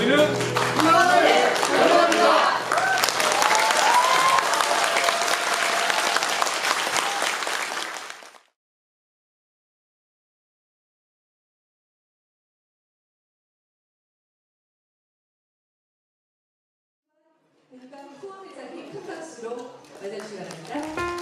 우리는 일단 후원회장님 큰 박수로 맞아주시기 바랍니다.